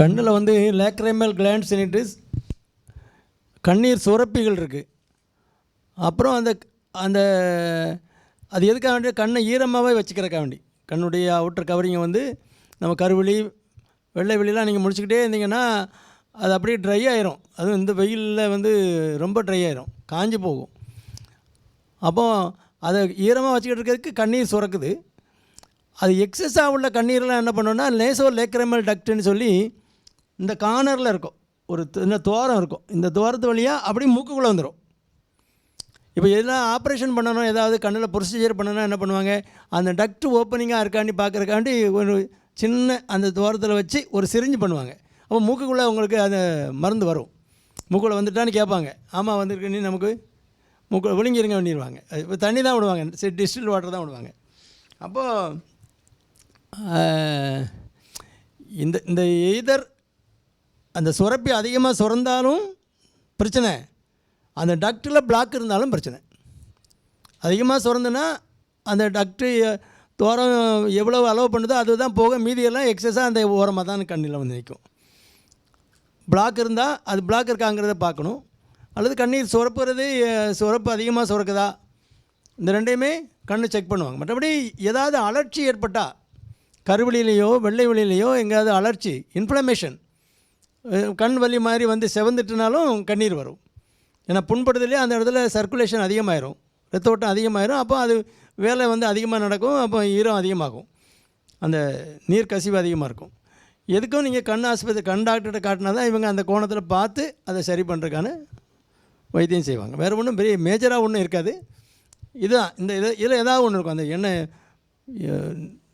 கண்ணில் வந்து லேக்ரேமல் கிளாண்ட் சினிட்டிஸ் கண்ணீர் சுரப்பிகள் இருக்குது அப்புறம் அந்த அந்த அது எதுக்காக வேண்டிய கண்ணை ஈரமாகவே வச்சுக்கிறக்க வேண்டி. கண்ணுடைய அவுட்டர் கவரிங்கை வந்து நம்ம கருவிழி வெள்ளை வெளிலாம் நீங்கள் முடிச்சுக்கிட்டே இருந்தீங்கன்னா அது அப்படியே ட்ரை ஆயிரும். அதுவும் இந்த வெயிலில் வந்து ரொம்ப ட்ரை ஆயிரும். காஞ்சி போகும். அப்போ அதை ஈரமாக வச்சுக்கிட்டு இருக்கிறதுக்கு கண்ணீர் சுரக்குது. அது எக்ஸஸாக உள்ள கண்ணீரெலாம் என்ன பண்ணோன்னா லேசோ லேக்ரமல் டக்ட்டுன்னு சொல்லி இந்த கார்னரில் இருக்கும். ஒரு இந்த துவாரம் இருக்கும். இந்த துவாரத்து வழியாக அப்படியே மூக்குக்குள்ளே வந்துடும் இப்போ எதுனா ஆப்ரேஷன் பண்ணணும் ஏதாவது கண்ணில் ப்ரொசீஜர் பண்ணணும் என்ன பண்ணுவாங்க? அந்த டக்ட் ஓப்பனிங்காக இருக்காண்டி பார்க்குறக்காண்டி ஒரு சின்ன அந்த துவாரத்தில் வச்சு ஒரு சிரிஞ்சு பண்ணுவாங்க. அப்போ மூக்குக்குள்ளே உங்களுக்கு அந்த மருந்து வரும். மூக்குள்ளே வந்துட்டான்னு கேட்பாங்க. ஆமாம் வந்திருக்கு நமக்கு மூக்கு விழுங்கிருங்க பண்ணிடுவாங்க இப்போ தண்ணி தான் விடுவாங்க. டிஸ்டில் வாட்டர் தான் விடுவாங்க. அப்போது இந்த இந்த எய்தர் அந்த சுரப்பி அதிகமாக சுரந்தாலும் பிரச்சனை. அந்த டக்டில் பிளாக் இருந்தாலும் பிரச்சனை. அதிகமாக சுரந்துன்னா அந்த டக்டு தோரம் எவ்வளோ அலோவ் பண்ணுதோ அதுதான் போக மீதியெல்லாம் எக்ஸஸாக அந்த ஓரமாக தான் கண்ணில் வந்து நிற்கும் பிளாக் இருந்தால் அது பிளாக் இருக்காங்கிறத பார்க்கணும். அல்லது கண்ணீர் சுரப்புறது சுரப்பு அதிகமாக சுரக்குதா? இந்த ரெண்டையுமே கண்ணு செக் பண்ணுவாங்க. மற்றபடி ஏதாவது அலர்ச்சி ஏற்பட்டால் கருவெளியிலையோ வெள்ளை வெளியிலையோ எங்கேயாவது அலர்ச்சி இன்ஃப்ளமேஷன் கண் வலி மாதிரி வந்து செவந்துட்டுனாலும் கண்ணீர் வரும். ஏன்னா புண்படுதலே அந்த இடத்துல சர்க்குலேஷன் அதிகமாயிரும். ரத்த ஓட்டம் அதிகமாயிரும். அப்போ அது வேலை வந்து அதிகமாக நடக்கும். அப்போ ஈரம் அதிகமாகும். அந்த நீர் கசிவு அதிகமாக இருக்கும். எதுக்கும் நீங்கள் கண் ஆஸ்பத்திரி கண் டாக்டர்கிட்ட காட்டினா தான் இவங்க அந்த கோணத்தில் பார்த்து அதை சரி பண்ணுறதுக்கான வைத்தியம் செய்வாங்க. வேறு ஒன்றும் பெரிய மேஜராக ஒன்றும் இருக்காது. இதுதான். இந்த இதை இதில் ஏதாவது ஒன்று இருக்கும். அந்த எண்ணெய்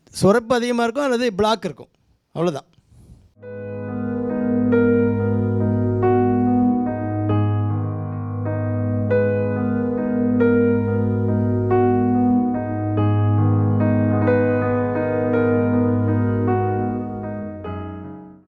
சுரப்பு அதிகமாக இருக்கும் அல்லது பிளாக் இருக்கும். அவ்வளோதான்